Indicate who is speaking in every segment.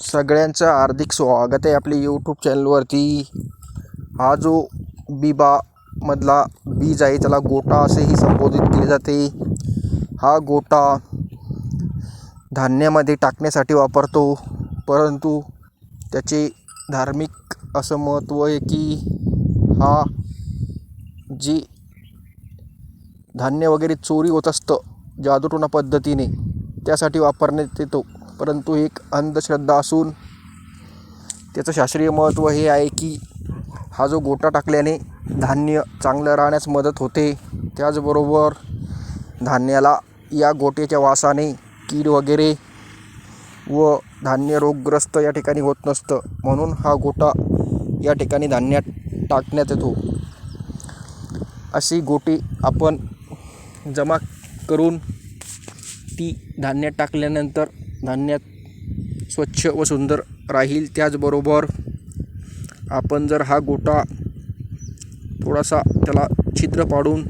Speaker 1: सगळ्यांचं हार्दिक स्वागत आहे आपल्या यूट्यूब चॅनलवरती हा जो बिबामधला बीज आहे त्याला गोटा असेही संबोधित केले जाते. हा गोटा धान्यामध्ये टाकण्यासाठी वापरतो परंतु त्याचे धार्मिक असं महत्त्व आहे की हा जी धान्य वगैरे चोरी होत असतं जादूटोणा पद्धतीने त्यासाठी वापरण्यात येतो. परंतु एक अंधश्रद्धा असून त्याचं शास्त्रीय महत्त्व हे आहे की हा जो गोटा टाकल्याने धान्य चांगलं राहण्यास मदत होते त्याचबरोबर धान्याला या गोट्याच्या वासाने कीड वगैरे व धान्य रोगग्रस्त या ठिकाणी होत नसतं. म्हणून हा गोटा या ठिकाणी धान्यात टाकण्यात येतो. अशी गोटी आपण जमा करून ती धान्यात टाकल्यानंतर धान्यात स्वच्छ व सुंदर राहील त्याचबरोबर आपण जर हा गोटा थोडासा त्याला छिद्र पाडून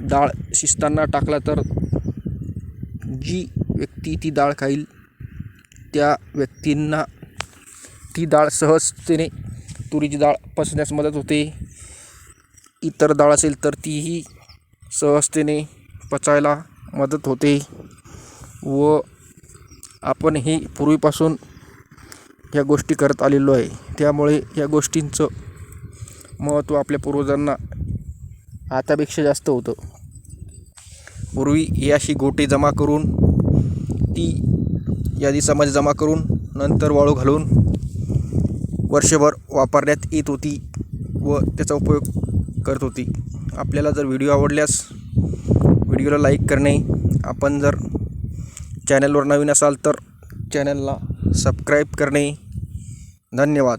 Speaker 1: डाळ शिजताना टाकला तर जी व्यक्ती ती डाळ खाईल त्या व्यक्तींना ती डाळ सहजतेने तुरीची डाळ पचण्यास मदत होते. इतर डाळ असेल तर तीही सहजतेने पचायला मदत होते व आपण ही पूर्वीपासून ह्या गोष्टी करत आलेलो आहे. त्यामुळे या गोष्टींचं महत्त्व आपल्या पूर्वजांना आतापेक्षा जास्त होतं. पूर्वी ही अशी गोटी जमा करून ती या जमा करून नंतर वाळू घालून वर्षभर वापरण्यात येत होती व त्याचा उपयोग करत होती. आपल्याला जर व्हिडिओ आवडल्यास व्हिडिओला लाईक करणे आपण जर चॅनलवर नवीन असाल तर चॅनलला सबस्क्राईब करणे. धन्यवाद.